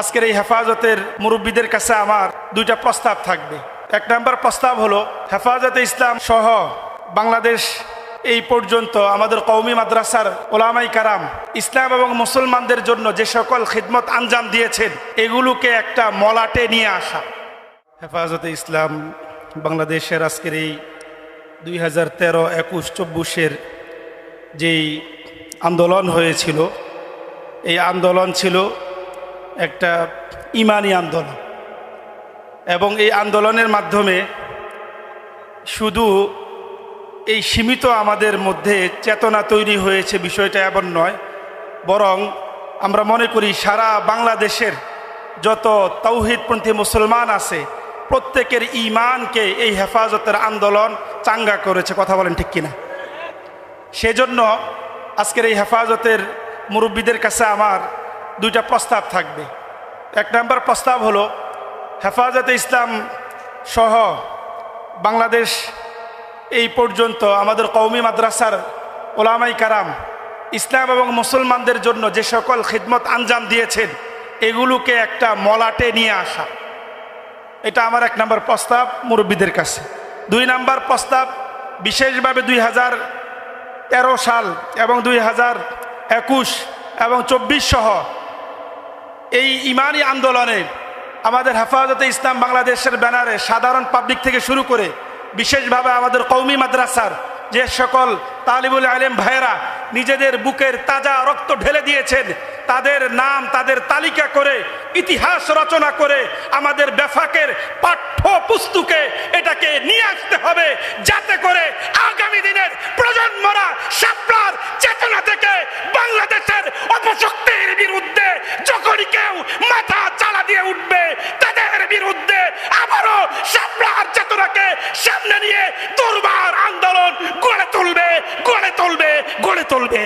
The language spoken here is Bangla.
আজকের এই হেফাজতের মুরব্বীদের কাছে আমার দুইটা প্রস্তাব থাকবে। এক নম্বর প্রস্তাব হলো, হেফাজতে ইসলাম সহ বাংলাদেশ এই পর্যন্ত আমাদের কৌমি মাদ্রাসার ওলামাই কারাম, ইসলাম এবং মুসলমানদের জন্য যে সকল খিদমত আঞ্জাম দিয়েছেন, এগুলোকে একটা মলাটে নিয়ে আসা। হেফাজতে ইসলাম বাংলাদেশের আজকের এই দুই হাজার তেরো, একুশ, চব্বিশের যেই আন্দোলন হয়েছিল, এই আন্দোলন ছিল একটা ইমানি আন্দোলন। এবং এই আন্দোলনের মাধ্যমে শুধু এই সীমিত আমাদের মধ্যে চেতনা তৈরি হয়েছে বিষয়টা এমন নয়, বরং আমরা মনে করি সারা বাংলাদেশের যত তৌহিদপন্থী মুসলমান আছে, প্রত্যেকের ইমানকে এই হেফাজতের আন্দোলন চাঙ্গা করেছে, কথা বলেন ঠিক কিনা। সেজন্য আজকের এই হেফাজতের মুরব্বীদের কাছে আমার দুইটা প্রস্তাব থাকবে। এক নম্বর প্রস্তাব হলো, হেফাজতে ইসলাম সহ বাংলাদেশ এই পর্যন্ত আমাদের কৌমি মাদ্রাসার ওলামাই কারাম, ইসলাম এবং মুসলমানদের জন্য যে সকল খিদমত আঞ্জাম দিয়েছেন, এগুলোকে একটা মলাটে নিয়ে আসা। এটা আমার এক নম্বর প্রস্তাব মুরব্বীদের কাছে। দুই নম্বর প্রস্তাব, বিশেষভাবে দুই হাজার তেরো সাল এবং দুই হাজার একুশ এবং চব্বিশ সহ এই ইমানি আন্দোলনে আমাদের হেফাজতে ইসলাম বাংলাদেশের ব্যানারে সাধারণ পাবলিক থেকে শুরু করে বিশেষভাবে আমাদের কৌমি মাদ্রাসার যে সকল তালিবুল আলেম ভাইয়েরা নিজেদের বুকের তাজা রক্ত ঢেলে দিয়েছেন, তাদের নাম, তাদের তালিকা করে, ইতিহাস রচনা করে আমাদের বেফাকের পাঠ্য পুস্তকে এটাকে নিয়ে আসতে হবে যাতে করে তুলবে